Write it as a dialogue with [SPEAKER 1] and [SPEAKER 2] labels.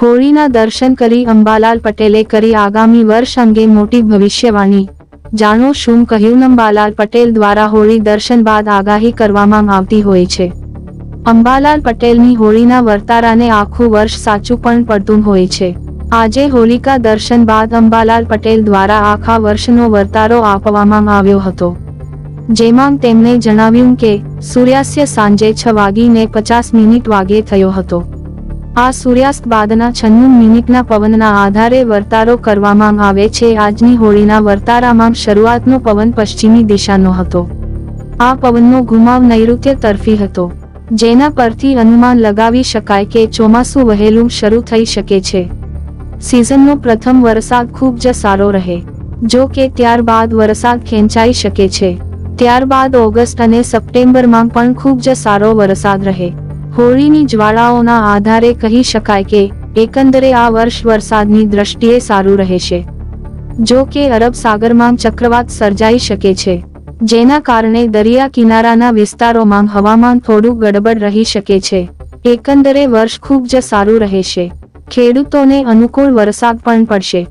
[SPEAKER 1] હોળીના દર્શન કરી અંબાલાલ પટેલે કરી આગામી વર્ષ અંગે મોટી ભવિષ્યવાણી. જાણો શું કહ્યું અંબાલાલ પટેલ દ્વારા હોળી દર્શન બાદ આગાહી કરવામાં આવતી હોય છે. અંબાલાલ પટેલની હોળીના વર્તારાને આખું વર્ષ સાચું પણ પડતું હોય છે. આજે હોલિકા દર્શન બાદ અંબાલાલ પટેલ દ્વારા આખા વર્ષનો વર્તારો આપવામાં આવ્યો હતો. જેમાં તેમણે જણાવ્યું કે, સૂર્યાસ્ત સાંજે છ વાગીને પચાસ મિનિટ વાગે થયો હતો. આ સૂર્યાસ્ત બાદના છન્નું મિનિટના પવનના આધારે વર્તારો કરવામાં આવે છે. આજની હોળીના વર્તારામાં શરૂઆતનો પવન પશ્ચિમી દિશાનો હતો. આ પવનનો ઘુમાવ નૈઋત્ય તરફી હતો. જેના પરથી અનુમાન લગાવી શકાય કે ચોમાસું વહેલું શરૂ થઈ શકે છે. સિઝનનો પ્રથમ વરસાદ ખૂબ જ સારો રહે. જો કે ત્યારબાદ વરસાદ ખેંચાઈ શકે છે. ત્યારબાદ ઓગસ્ટ અને સપ્ટેમ્બરમાં પણ ખૂબ જ સારો વરસાદ રહે. હોળીની જ્વાળાઓના આધારે કહી શકાય કે, એકંદરે આ વર્ષ વરસાદની દ્રષ્ટિએ સારું રહેશે. જો કે અરબ સાગરમાં ચક્રવાત સર્જાઈ શકે છે, જેના કારણે દરિયા કિનારાના વિસ્તારોમાં હવામાન થોડું ગડબડ રહી શકે છે. એકંદરે વર્ષ ખૂબ જ સારું રહેશે. ખેડૂતોને અનુકૂળ વરસાદ પણ પડશે.